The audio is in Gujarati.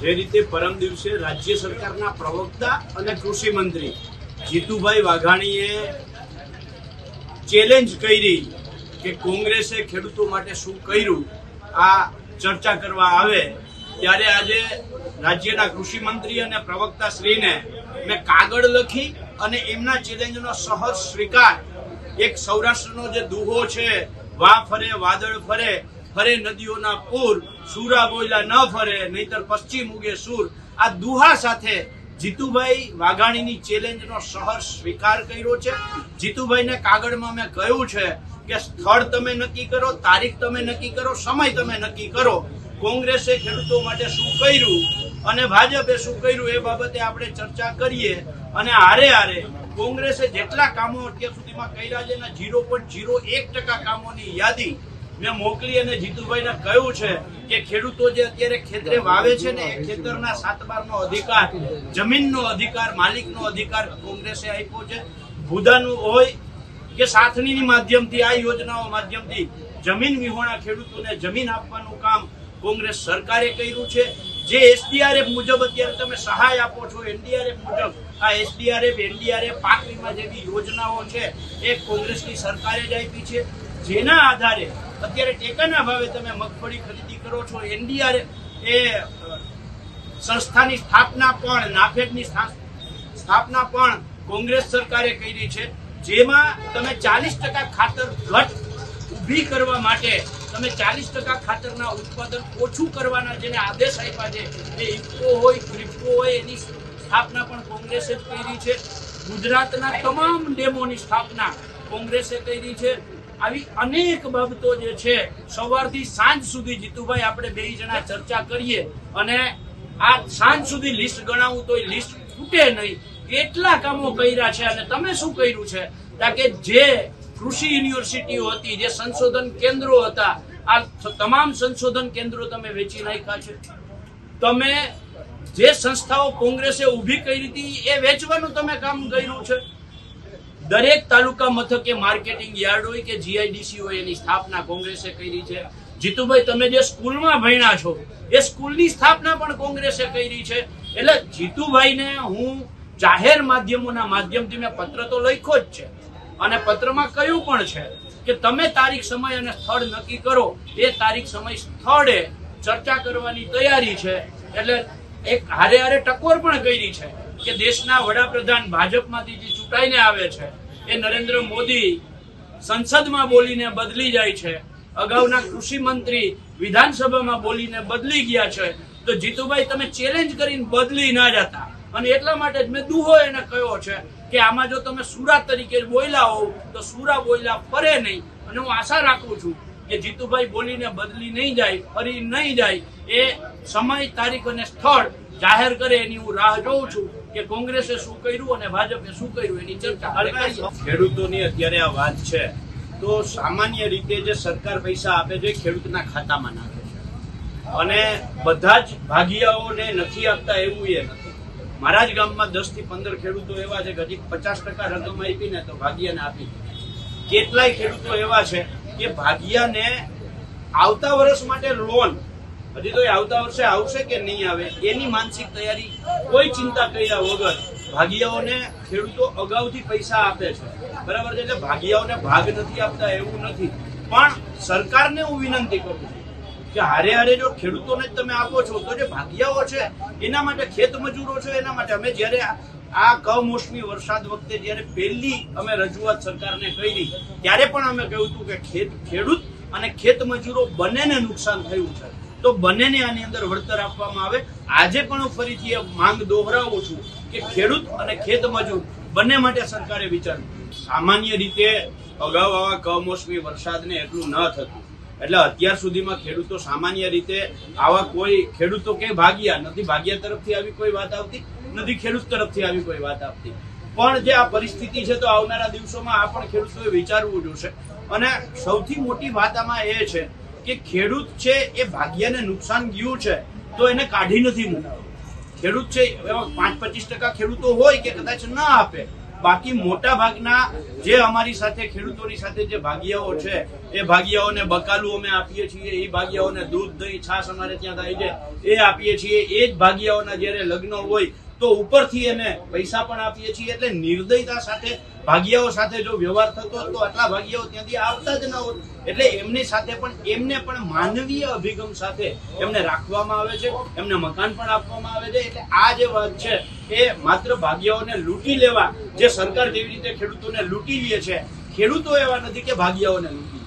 જે રીતે પરમ દિવસે રાજ્ય સરકારના પ્રવક્તા અને કૃષિ મંત્રી જીતુભાઈ વાઘાણીએ ચેલેન્જ કરી કે કોંગ્રેસે ખેડૂતો માટે શું કર્યું, આ ચર્ચા કરવા આવે, ત્યારે આજે રાજ્યના કૃષિ મંત્રી અને પ્રવક્તા શ્રીને મેં કાગળ લખી અને એમના ચેલેન્જનો સહજ સ્વીકાર. એક સૌરાષ્ટ્રનો જે દુહો છે, વા ફરે, વાદળ ફરે ફરે નદીઓના પૂર, સુરા બોયલા ન ફરે નહીતર પશ્ચિમ ઉગે સુર. આ દુહા સાથે જીતુભાઈ વાઘાણીની ચેલેન્જનો સહર સ્વીકાર કર્યો છે. જીતુભાઈને કાગળમાં મેં કહ્યું છે કે સ્થળ તમે નક્કી કરો, તારીખ તમે નક્કી કરો, સમય તમે નક્કી કરો. કોંગ્રેસે ખેડૂતો માટે શું કર્યું અને ભાજપે શું કર્યું એ બાબતે આપણે ચર્ચા કરીએ. અને હારે હારે કોંગ્રેસે જેટલા કામો અત્યાર સુધીમાં કર્યા છે એના ઝીરો પોઈન્ટ ઝીરો એક ટકા કામોની યાદી મેં મોકલી અને જીતુભાઈને કહ્યું છે કે ખેડૂતો જે અત્યારે ખેતરે વાવે છે ને એ ખેતરના સાતબારનો અધિકાર, જમીનનો અધિકાર, માલિકનો અધિકાર કોંગ્રેસે આપ્યો છે. ભૂદાનું હોય કે સાથણીની માધ્યમથી, આ યોજનાઓ માધ્યમથી જમીન વિહોણા ખેડૂતોને જમીન આપવાનું કામ કોંગ્રેસ સરકારે કર્યું છે. જે એસડીઆરએફ મુજબ અત્યારે તમે સહાય આપો છો, એનડીઆરએફ મુજબ, આ એસડીઆરએફ, એનડીઆરએફ પાક વીમા જેવી યોજનાઓ છે, એ કોંગ્રેસની સરકારે જ આપી છે. જેના આધારે અત્યારે ટેકાના ભાવે તમે મગફળી ખરીદી કરો છો, એનડીઆર એ સંસ્થાની સ્થાપના પણ, નાફેડની સ્થા- સ્થાપના પણ કોંગ્રેસ સરકારે કરી છે, જેમાં તમે ચાલીસ ટકા ખાતર ઘટ ઊભી કરવા માટે તમે ચાલીસ ટકા ખાતરના ઉત્પાદન ઓછું કરવાના જેને આદેશ આપ્યા છે, એ ઇફકો હોય ક્રિપ્કો હોય, એની સ્થાપના પણ કોંગ્રેસે કરી છે. ગુજરાતના તમામ ડેમોની સ્થાપના કોંગ્રેસે કરી છે. આવી અનેક બાબતો જે છે, સવારથી સાંજ સુધી જીતુભાઈ આપણે બે જણા ચર્ચા કરીએ અને આ સાંજ સુધી લિસ્ટ ગણાવું તો લિસ્ટ ખૂટે નહીં. એટલા કામો કર્યા છે અને તમે શું કર્યું છે? કે જે કૃષિ યુનિવર્સિટીઓ હતી, જે સંશોધન કેન્દ્રો હતા, આ તમામ સંશોધન કેન્દ્રો તમે વેચી નાખ્યા છે. તમે જે સંસ્થાઓ કોંગ્રેસે ઊભી કરી હતી, એ વેચવાનું તમે કામ કર્યું છે. દરેક તાલુકા મથકે માર્કેટિંગ યાર્ડ હોય કે જીઆઈડીસી હોય એની સ્થાપના કોંગ્રેસે કરી છે. જીતુભાઈ, તમે જે સ્કૂલમાં ભણ્યા છો, એ સ્કૂલની સ્થાપના પણ કોંગ્રેસે કરી છે. એટલે જીતુભાઈને હું જાહેર માધ્યમોના માધ્યમથી મેં પત્ર તો લખ્યો જ છે. અને પત્રમાં કહ્યું પણ છે કે તમે તારીખ, સમય અને સ્થળ નક્કી કરો. એ તારીખ, સમય, સ્થળે ચર્ચા કરવાની તૈયારી છે. એટલે એક હારે હારે ટકોર પણ કરી છે. કે દેશના વડાપ્રધાન ભાજપમાંથી જે ચૂંટાઈને આવે છે, એ નરેન્દ્ર મોદી સંસદમાં બોલીને બદલી જાય છે. અગાઉના કૃષિ મંત્રી વિધાનસભામાં બોલીને બદલી ગયા છે. તો જીતુભાઈ, તમે ચેલેન્જ કરીને બદલી ના જતા. અને એટલા માટે જ મેં દુહો એને કહ્યો છે કે આમાં જો તમે સુરા તરીકે બોલ્યા હોવ, તો સુરા બોલ્યા ફરે નહીં. અને હું આશા રાખું છું કે જીતુભાઈ બોલીને બદલી નહીં જાય, ફરી નહીં જાય. એ સમય, તારીખ અને સ્થળ જાહેર કરે એની હું રાહ જોઉં છું. કે કોંગ્રેસે શું કર્યું અને ભાજપે શું કર્યું એની ચર્ચા ખેડૂતોની અત્યારે આ વાત છે. તો સામાન્ય રીતે જે સરકાર પૈસા આપે છે ખેડૂતના ખાતામાં નાખે છે. અને બધા જ ભાગીયાઓને નથી આપતા એવું એ નથી. મારા જ ગામમાં દસથી પંદર ખેડૂતો એવા છે કે હજી પચાસ ટકા રકમ આપી ને તો ભાગીયાને આપી. કેટલાય ખેડૂતો એવા છે કે ભાગિયાને આવતા વર્ષ માટે લોન હજી તો આવતા વર્ષે આવશે કે નહીં આવે, એની માનસિક તૈયારી કોઈ ચિંતા કર્યા વગર ભાગિયાઓને ખેડૂતો અગાઉથી પૈસા આપે છે. બરાબર છે? એટલે ભાગિયાઓને ભાગ નથી આપતા એવું નથી. પણ સરકારને હું વિનંતી કરું છું કે હારે હારે જો ખેડૂતોને જ તમે આપો છો, તો જે ભાગિયાઓ છે, એના માટે ખેત મજૂરો છે, એના માટે અમે જ્યારે આ- આ કમોસમી વરસાદ વખતે જ્યારે પહેલી અમે રજૂઆત સરકારને કરી, ત્યારે પણ અમે કહ્યું હતું કે ખેત ખેડૂત અને ખેત મજૂરો બંનેને નુકસાન થયું છે. તો બંનેને આની અંદર વળતર આપવામાં આવે. આજે પણ ફરીથી એ માંગ દોહરાવું છું કે ખેડૂત અને ખેત મજૂર બંને માટે સરકારે વિચારવું સામાન્ય રીતે અગાઉ આવા કમોસમી વરસાદને એટલું ન થતું. એટલે અત્યાર સુધીમાં ખેડૂતો સામાન્ય રીતે આવા કોઈ ખેડૂતો કે ભાગ્યા નથી. ભાગ્યા તરફથી આવી કોઈ વાત આવતી નથી, ખેડૂત તરફથી આવી કોઈ વાત આવતી. પણ જે આ પરિસ્થિતિ છે તો આવનારા દિવસોમાં આ પણ ખેડૂતોએ વિચારવું જોશે. અને સૌથી મોટી વાત આમાં એ છે કે ખેડૂત છે એ ભાગ્યને નુકસાન ગયું છે, તો એને કાઢી નથી મૂકતો. ખેડૂત છે પાંચ પચીસ ટકા ખેડૂતો હોય કે કદાચ ના આપે, બાકી મોટા ભાગના જે અમારી સાથે ખેડૂતોની સાથે જે ભાગીયાઓ છે, એ ભાગીયાઓને બકાલું અમે આપીએ છીએ, એ ભાગીયાઓને દૂધ, દહીં, છાશ અમારે ત્યાં થાય છે, એ આપીએ છીએ, એ જ ભાગીયાઓના જ્યારે લગ્ન હોય તો ઉપરથી એને પૈસા પણ આપીએ છીએ એટલે નિર્દયતા સાથે, ભાગીયાઓ સાથે જો વ્યવહાર થતો તો આટલા ભાગીયાઓ ત્યાંથી આવતા જ ન હોત એટલે એમની સાથે પણ, એમને પણ માનવીય અભિગમ સાથે એમને રાખવામાં આવે છે, એમને મકાન પણ આપવામાં આવે છે. એટલે આ જે વાત છે એ માત્ર ભાગ્યાઓને લૂંટી લેવા, જે સરકાર જેવી રીતે ખેડૂતોને લૂંટી લે છે, ખેડૂતો એવા નથી કે ભાગિયાઓને લૂંટી